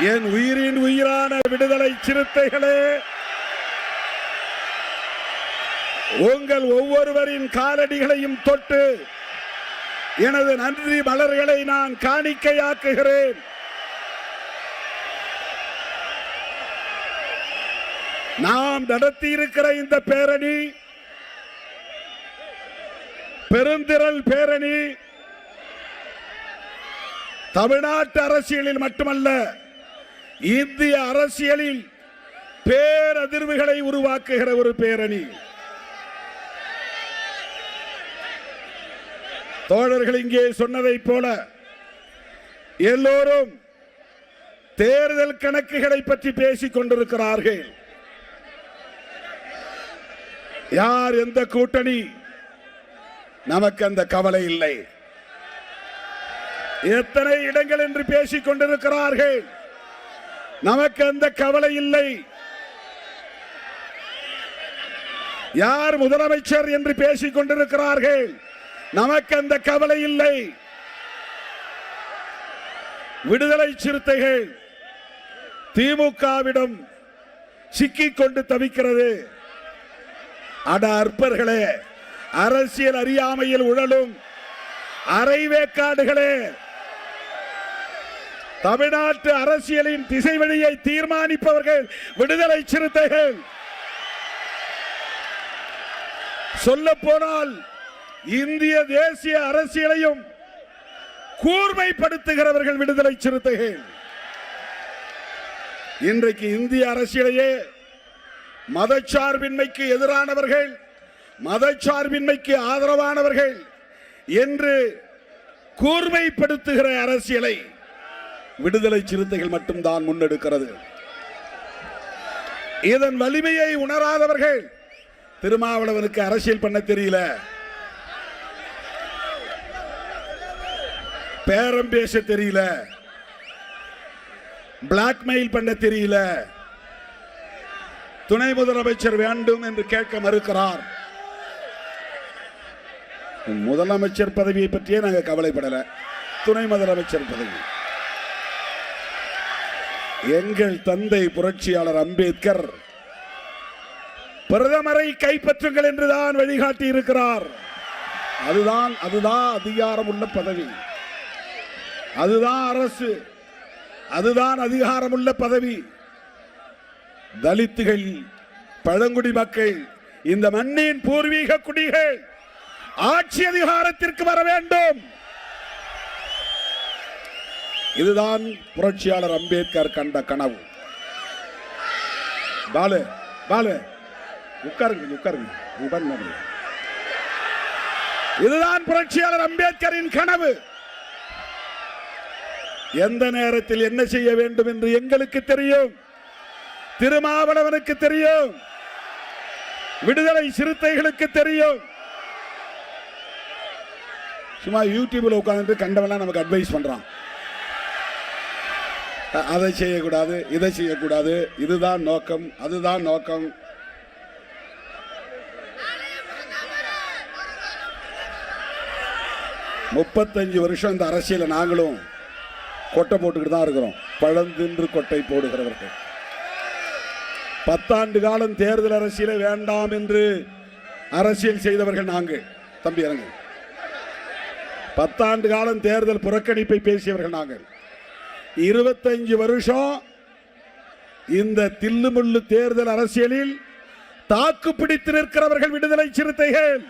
என் உயிரின் உயிரான விடுதலை சிறுத்தைகளே உங்கள் ஒவ்வொருவரின் காலடிகளையும் தொட்டு எனது நன்றி மலர்களை நான் காணிக்கையாக்குகிறேன். நாம் நடத்தியிருக்கிற இந்த பேரணி பெருந்திரள் பேரணி தமிழ்நாட்டு அரசியலில் மட்டுமல்ல இந்திய அரசியலில் பேரதிர்வுகளை உருவாக்குகிற ஒரு பேரணி. தோழர்கள் இங்கே சொன்னதைப் போல எல்லோரும் தேர்தல் கணக்குகளை பற்றி பேசிக் கொண்டிருக்கிறார்கள். யார் எந்த கூட்டணி? நமக்கு அந்த கவலை இல்லை. எத்தனை இடங்கள் என்று பேசிக் கொண்டிருக்கிறார்கள். நமக்கு அந்த கவலை இல்லை. யார் முதலமைச்சர் என்று பேசிக் கொண்டிருக்கிறார்கள்? நமக்கு அந்த கவலை இல்லை. விடுதலை சிறுத்தைகள் திமுகவிடம் சிக்கிக் கொண்டு தவிக்கிறது. அட அற்பர்களே அரசியல் அறியாமையில் உழலும் அரைவேக்காடுகளே தமிழ்நாட்டு அரசியலின் திசை வழியை தீர்மானிப்பவர்கள் விடுதலை சிறுத்தைகள். சொல்ல போனால் இந்திய தேசிய அரசியலையும் கூர்மைப்படுத்துகிறவர்கள் விடுதலை சிறுத்தைகள். இன்றைக்கு இந்திய அரசியலையே மதச்சார்பின்மைக்கு எதிரானவர்கள் மதச்சார்பின்மைக்கு ஆதரவானவர்கள் என்று கூர்மைப்படுத்துகிற அரசியலை விடுதலை சிறுத்தைகள் மட்டும்தான் முன்னெடுக்கிறது. இதன் வலிமையை உணராதவர்கள் திருமாவளவனுக்கு அரசியல் பண்ண தெரியல. பேரம் பேச தெரியல. பிளாக்மெயில் பண்ண தெரியல. துணை முதலமைச்சர் வேண்டும் என்று கேட்க மறுக்கிறார். முதலமைச்சர் பதவியை பற்றியே நாங்கள் கவலைப்படல. துணை முதலமைச்சர் பதவி. எங்கள் தந்தை புரட்சியாளர் அம்பேத்கர் பிரதமரை கைப்பற்றுங்கள் என்றுதான் வழிகாட்டி இருக்கிறார் அதுதான் அதுதான் அதிகாரம் உள்ள பதவி. அதுதான் அரசு. அதுதான் அதிகாரமுள்ள பதவி. தலித்துகள் பழங்குடி மக்கள் இந்த மண்ணின் பூர்வீக குடிகள் ஆட்சி அதிகாரத்திற்கு வர வேண்டும். இதுதான் புரட்சியாளர் அம்பேத்கர் கண்ட கனவு. பாலு பாலு. உட்காருங்க உட்காருங்க. உட்காருங்க இதுதான் புரட்சியாளர் அம்பேத்கரின் கனவு. எந்த நேரத்தில் என்ன செய்ய வேண்டும் என்று எங்களுக்கு தெரியும். திருமாவளவனுக்கு தெரியும். விடுதலை சிறுத்தைகளுக்கு தெரியும். சும்மா யூடியூப்ல உட்கார்ந்து கண்டவெல்லாம் நமக்கு அட்வைஸ் பண்றான். அதை செய்யக்கூடாது இதை செய்யக்கூடாது. இதுதான் நோக்கம் அதுதான் நோக்கம். முப்பத்தஞ்சு வருஷம் இந்த அரசியல நாங்களும் கொட்டை போட்டுக்கிட்டு தான் இருக்கிறோம். பழந்தின்று கொட்டை போடுகிறவர்கள். பத்தாண்டு காலம் தேர்தல் அரசியலை வேண்டாம் என்று அரசியல் செய்தவர்கள் நாங்கள். தம்பி இறங்க. பத்தாண்டு காலம் தேர்தல் புறக்கணிப்பை பேசியவர்கள் நாங்கள். இருபத்தஞ்சு வருஷம் இந்த தில்லுமுள்ளு தேர்தல் அரசியலில் தாக்கு பிடித்து நிற்கிறவர்கள் விடுதலை சிறுத்தைகள்.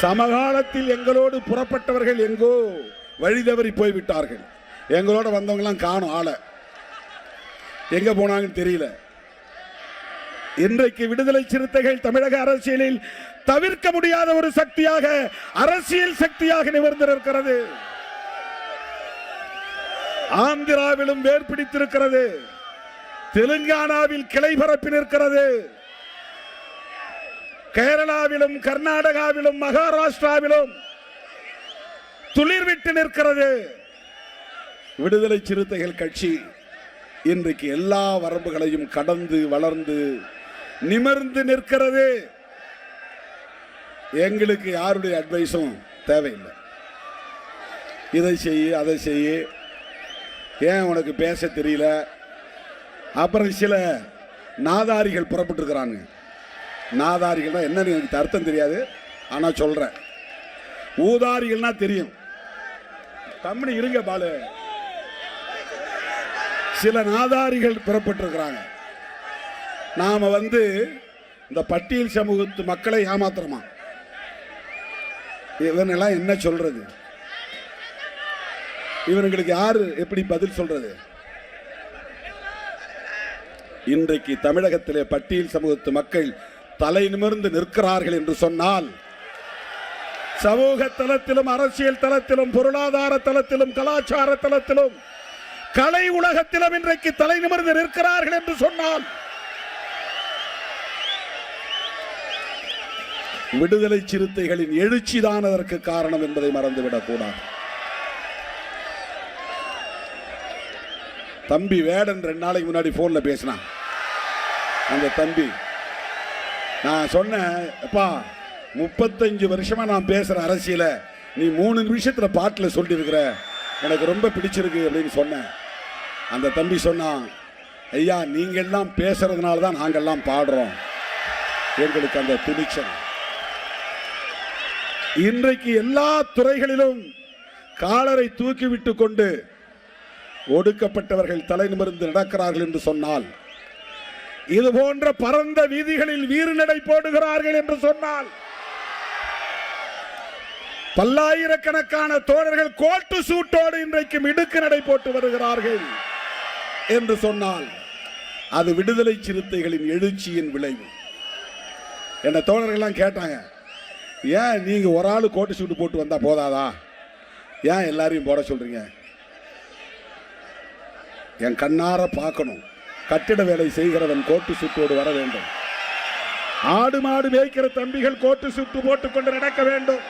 சமகாலத்தில் எங்களோடு புறப்பட்டவர்கள் எங்கோ வழி தவறி போய்விட்டார்கள். எங்களோட வந்தவங்களாம் காணும் ஆளை. எங்க போனாங்கன்னு தெரியல. இன்றைக்கு விடுதலை சிறுத்தைகள் தமிழக அரசியலில் தவிர்க்க முடியாத ஒரு சக்தியாக அரசியல் சக்தியாக நிமிர்ந்து ஆந்திராவிலும் வேர் பிடித்திருக்கிறது. தெலுங்கானாவில் கிளை பரப்பி நிற்கிறது. கேரளாவிலும் கர்நாடகாவிலும் மகாராஷ்டிராவிலும் துளிர்விட்டு நிற்கிறது. விடுதலை சிறுத்தைகள் கட்சி இன்றைக்கு எல்லா வரம்புகளையும் கடந்து வளர்ந்து நிமிர்ந்து நிற்கிறது. எங்களுக்கு யாருடைய அட்வைஸும் தேவையில்லை. இதை செய் அதை செய் ஏன் உனக்கு பேச தெரியல? அப்புறம் சில நாதாரிகள் புறப்பட்டுருக்கிறாங்க நாதாரிகள்னால் என்னன்னு எனக்கு அர்த்தம் தெரியாது. ஆனால் சொல்கிறேன் ஊதாரிகள்னா தெரியும். கம்பெனி இருங்க பாலு. சில நாதாரிகள் புறப்பட்டிருக்கிறாங்க. நாம் வந்து இந்த பட்டியல் சமூகத்து மக்களை ஏமாத்துறோமா? இவனெல்லாம் என்ன சொல்றது? இவனுங்களுக்கு யாரு எப்படி பதில் சொல்றது? இன்றைக்கு தமிழகத்திலே பட்டியல் சமூகத்து மக்கள் தலை நிமிர்ந்து நிற்கிறார்கள் என்று சொன்னால் சமூக தளத்திலும் அரசியல் தளத்திலும் பொருளாதார தளத்திலும் கலாச்சார தளத்திலும் கலை உலகத்திலும் இன்றைக்கு தலை நிமிர்ந்து நிற்கிறார்கள் என்று சொன்னால் விடுதலை சிறுத்தைகளின் எழுச்சிதான் அதற்கு காரணம் என்பதை மறந்துவிடக் கூடாது. தம்பி வேடன் ரெண்டு நாளைக்கு முன்னாடி போன்ல பேசினான். அந்த தம்பி நான் சொன்னேன் அப்பா முப்பத்தஞ்சு வருஷமா நான் பேசுற அரசியல நீ மூணு நிமிஷத்துல பாட்டுல சொல்லியிருக்கிற. எனக்கு ரொம்ப பிடிச்சிருக்கு அப்படின்னு சொன்னேன். அந்த தம்பி சொன்னான் ஐயா நீங்கள்லாம் பேசுறதுனால தான் நாங்கள்லாம் பாடுறோம். எங்களுக்கு அந்த துணிச்சல். இன்றைக்கு எல்லா துறைகளிலும் காலரை தூக்கிவிட்டு கொண்டு ஒடுக்கப்பட்டவர்கள் தலை நிமிர்ந்து நடக்கிறார்கள் என்று சொன்னால் இது போன்ற பரந்த வீதிகளில் வீறு நடை போடுகிறார்கள் என்று சொன்னால் பல்லாயிரக்கணக்கான தோழர்கள் கோட்டு சூட்டோடு இன்றைக்கு மிடுக்கு நடை போட்டு வருகிறார்கள் என்று சொன்னால் அது விடுதலை சிறுத்தைகளின் எழுச்சியின் விளைவு. என்ன தோழர்கள்லாம் கேட்டாங்க ஏன் நீங்கள் ஒரு ஆள் கோட்டு சூட்டு போட்டு வந்தால் போதாதா? ஏன் எல்லாரையும் போட சொல்கிறீங்க என் கண்ணார பார்க்கணும். கட்டிட வேலை செய்கிறவன் கோட்டு சுட்டோடு வர வேண்டும். ஆடு மாடு மேய்க்கிற தம்பிகள் கோட்டு சுட்டு போட்டுக்கொண்டு நடக்க வேண்டும்.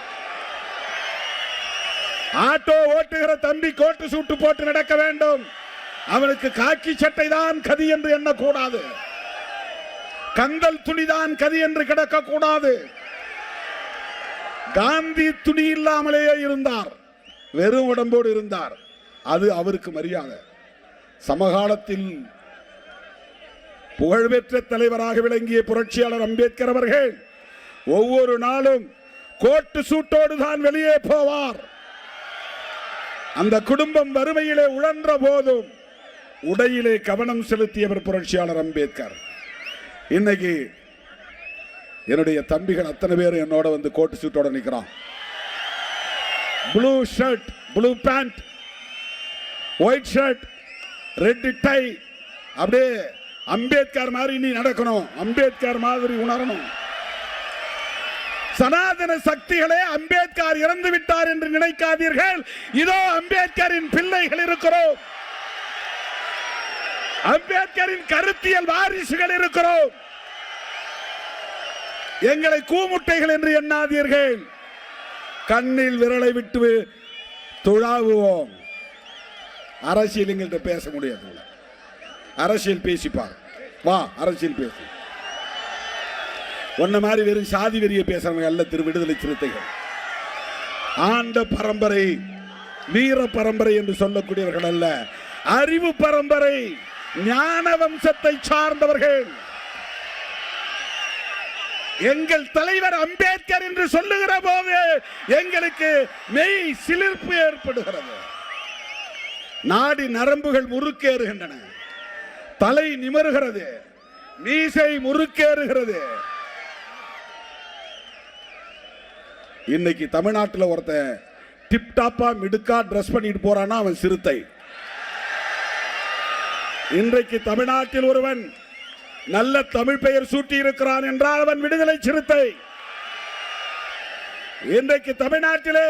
ஆட்டோ ஓட்டுகிற தம்பி கோட்டு சூட்டு போட்டு நடக்க வேண்டும். அவனுக்கு காக்கி சட்டை தான் கதி என்று எண்ணக்கூடாது. கந்தல் துணிதான் கதி என்று கிடக்க கூடாது காந்தி துணி இல்லாமலேயே இருந்தார். வெறும் உடம்போடு இருந்தார். அது அவருக்கு மரியாதை. சமகாலத்தில் புகழ்பெற்ற தலைவராக விளங்கிய புரட்சியாளர் அம்பேத்கர் அவர்கள் ஒவ்வொரு நாளும் கோட்டு சூட்டோடு தான் வெளியே போவார். அந்த குடும்பம் வறுமையிலே உழன்ற போதும் உடையிலே கவனம் செலுத்தியவர் புரட்சியாளர் அம்பேத்கர். இன்னைக்கு என்னுடைய தம்பிகள் அத்தனை பேர் என்னோட வந்து கோட்டு சூட்டோட நிற்கிறான் blue shirt blue pant white shirt red tie அப்படியே அம்பேத்கர் மாதிரி நீ நடக்கணும். அம்பேத்கர் மாதிரி உணரணும். சனாதன சக்திகளே அம்பேத்கர் இறந்து விட்டார் என்று நினைக்காதீர்கள். இதோ அம்பேத்கரின் பிள்ளைகள் இருக்கிறோம். அம்பேத்கரின் கருத்தியல் வாரிசுகள் இருக்கிறோம். எங்களை கூமுட்டைகள் என்று எண்ணாதீர்கள். கண்ணில் விரலை விட்டு துழாவுவோம். அரசியல் எங்கள்கிட்ட பேச முடியாது அரசியல் பேசிப்பார் வா அரசியல் பேசு. ஒன்ன மாதிரி வெறும் சாதி வெறிய பேசுறவங்க அல்ல திரு விடுதலை சிறுத்தைகள். ஆண்ட பரம்பரை வீர பரம்பரை என்று சொல்லக்கூடியவர்கள் அல்ல. அறிவு பரம்பரை ஞான வம்சத்தை சார்ந்தவர்கள். எங்கள் தலைவர் அம்பேத்கர் என்று சொல்லுகிற போது எங்களுக்கு மெய் சிலிர்ப்பு ஏற்படுகிறது. நாடி நரம்புகள் முறுக்கேறுகின்றன. தலை நிமருகிறது. மீசை முறுக்கேறுகிறது. இன்னைக்கு தமிழ்நாட்டில் ஒருத்தன் டிப்டாப்பா மிடுக்கா ட்ரெஸ் பண்ணிட்டு போறான்னா அவன் சிறுத்தை. இன்றைக்கு தமிழ்நாட்டில் ஒருவன் நல்ல தமிழ் பெயர் சூட்டியிருக்கிறான் என்றால் அவன் விடுதலை சிறுத்தை. இன்றைக்கு தமிழ்நாட்டிலே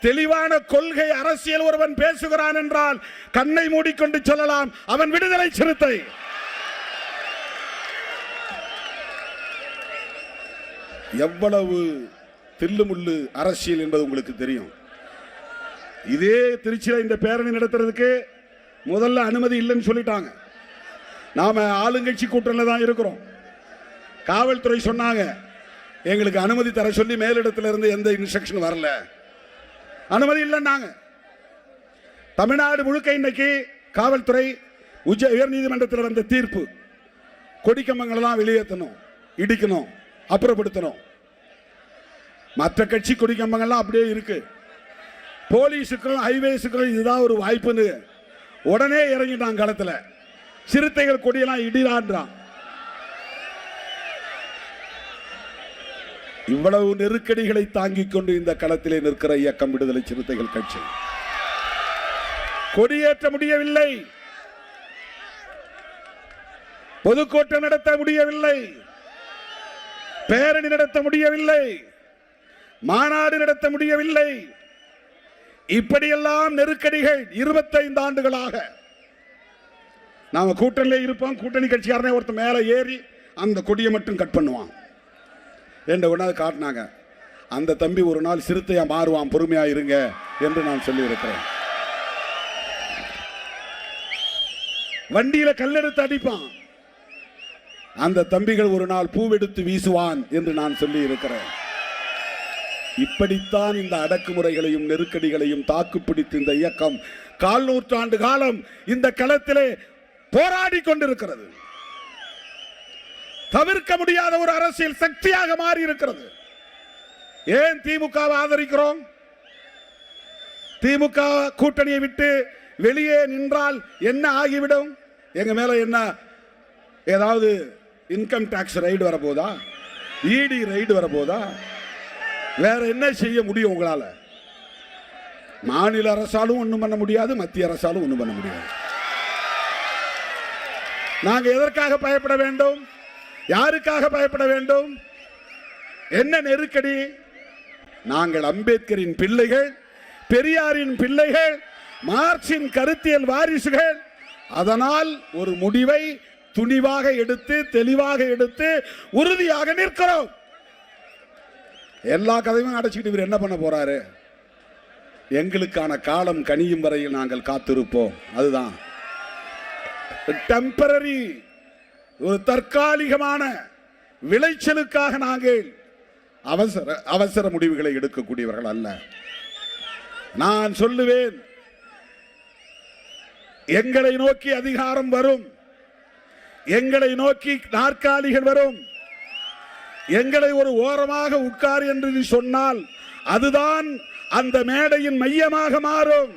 தெளிவான கொள்கை அரசியல் ஒருவன் பேசுகிறான் என்றால் கண்ணை மூடிக்கொண்டு சொல்லலாம் அவன் விடுதலை சிறுத்தை. எவ்வளவு தில்லுமுள்ளு அரசியல் என்பது உங்களுக்கு தெரியும். இதே திருச்சியில இந்த பேரணி நடத்துறதுக்கு முதல்ல அனுமதி இல்லைன்னு சொல்லிட்டாங்க. நாம ஆளுங்கட்சி கூட்டணியில் தான் இருக்கிறோம். காவல்துறை சொன்னாங்க எங்களுக்கு அனுமதி தர சொல்லி மேலிடத்துல இருந்து எந்த இன்ஸ்ட்ரக்ஷன் வரல. அனுமதி இல்லைன்னாங்க. தமிழ்நாடு முழுக்க இன்னைக்கு காவல்துறை உச்ச உயர்நீதிமன்றத்தில் வந்த தீர்ப்பு. கொடிக்கம்பங்களெல்லாம் வெளியேற்றணும் இடிக்கணும் அப்புறப்படுத்தணும். மற்ற கட்சி கொடிக்கம்பங்கள்லாம் அப்படியே இருக்கு. போலீஸுக்கும் ஹைவேஸுக்கும் இதுதான் ஒரு வாய்ப்புன்னு உடனே இறங்கிட்டான் களத்தில். சிறுத்தைகள் கொடியெல்லாம் இடிலான்றான் இவ்வளவு நெருக்கடிகளை தாங்கிக் கொண்டு இந்த களத்திலே நிற்கிற இயக்கம் விடுதலை சிறுத்தைகள் கட்சி. கொடியேற்ற முடியவில்லை. பொதுக்கூட்டம் நடத்த முடியவில்லை. பேரணி நடத்த முடியவில்லை. மாநாடு நடத்த முடியவில்லை. இப்படியெல்லாம் நெருக்கடிகள் இருபத்தைந்து ஆண்டுகளாக நாம கூட்டணியில இருப்போம். கூட்டணி கட்சிக்காரனே ஒருத்தன் மேலே ஏறி அந்த கொடியை மட்டும் கட் பண்ணுவான். என்ற ஒன்றாவது காட்டினாங்க? அந்த தம்பி ஒரு நாள் சிறுத்தையா மாறுவான் பொறுமையா இருங்க என்று நான் சொல்லியிருக்கிறேன். வண்டியில் வண்டியில கல்லெடுத்து அடிப்பான். அந்த தம்பிகள் ஒரு நாள் பூவெடுத்து வீசுவான் என்று நான் சொல்லி இருக்கிறேன் இப்படித்தான் இந்த அடக்குமுறைகளையும் நெருக்கடிகளையும் தாக்குப்பிடித்து இந்த இயக்கம். கால் நூற்றாண்டு காலம் இந்த களத்திலே போராடி கொண்டிருக்கிறது. தவிர்க்க முடியாத ஒரு அரசியல் சக்தியாக மாறி இருக்கிறது. ஏன் திமுகவை ஆதரிக்கிறோம்? திமுக கூட்டணியை விட்டு வெளியே நின்றால் என்ன ஆகிவிடும்? எங்க மேல என்ன ஏதாவது இன்கம் டாக்ஸ் ரைடு வரப்போதா? இடி ரைடு வரப்போதா? வேற என்ன செய்ய முடியும் உங்களால? மாநில அரசாலும் ஒன்றும் பண்ண முடியாது மத்திய அரசாலும் ஒன்றும் பண்ண முடியாது. நாங்கள் எதற்காக பயப்பட வேண்டும்? யாருக்காக பயப்பட வேண்டும்? என்ன நெருக்கடி? நாங்கள் அம்பேத்கரின் பிள்ளைகள் பெரியாரின் பிள்ளைகள் மார்க்சின் கருத்தியல் வாரிசுகள். அதனால் ஒரு முடிவை துணிவாக எடுத்து தெளிவாக எடுத்து உறுதியாக நிற்கிறோம். எல்லா கதையும் அடைச்சிக்கிட்டு இவர் என்ன பண்ண போறாரு? எங்களுக்கான காலம் கனியும் வரையில் நாங்கள் காத்திருப்போம். அதுதான். டெம்பரரி ஒரு தற்காலிகமான விளைச்சலுக்காக நாங்கள் அவசர அவசர முடிவுகளை எடுக்கக்கூடியவர்கள் அல்ல. நான் சொல்லுவேன் எங்களை நோக்கி அதிகாரம் வரும் எங்களை நோக்கி நாற்காலிகள் வரும் எங்களை ஒரு ஓரமாக உட்கார் என்று நீ சொன்னால் அதுதான் அந்த மேடையின் மையமாக மாறும்.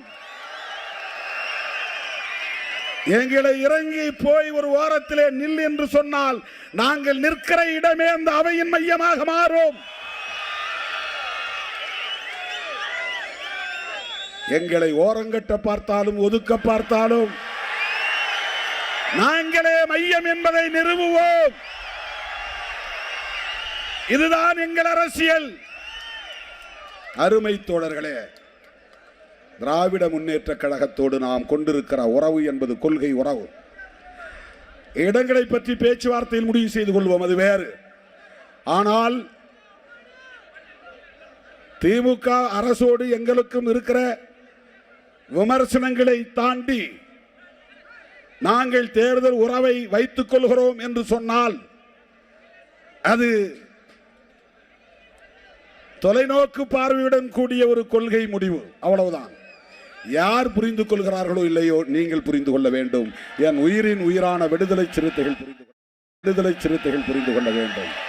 எங்களை இறங்கி போய் ஒரு ஓரத்திலே நில் என்று சொன்னால் நாங்கள் நிற்கிற இடமே அந்த அவையின் மையமாக மாறும். எங்களை ஓரங்கட்ட பார்த்தாலும் ஒதுக்க பார்த்தாலும் நாங்களே மையம் என்பதை நிறுவுவோம். இதுதான் எங்கள் அரசியல். அருமை தோழர்களே திராவிட முன்னேற்ற கழகத்தோடு நாம் கொண்டிருக்கிற உறவு என்பது கொள்கை உறவு. இடங்களை பற்றி பேச்சுவார்த்தையில் முடிவு செய்து கொள்வோம் அது வேறு. ஆனால் திமுக அரசோடு எங்களுக்கும் இருக்கிற விமர்சனங்களை தாண்டி நாங்கள் தேர்தல் உறவை வைத்துக் கொள்கிறோம் என்று சொன்னால் அது தொலைநோக்கு பார்வையுடன் கூடிய ஒரு கொள்கை முடிவு. அவ்வளவுதான். யார் புரிந்து கொள்கிறார்களோ இல்லையோ நீங்கள் புரிந்து கொள்ள வேண்டும். என் உயிரின் உயிரான விடுதலை சிறுத்தைகள் புரிந்து கொள்ள- விடுதலை சிறுத்தைகள் புரிந்து கொள்ள வேண்டும்.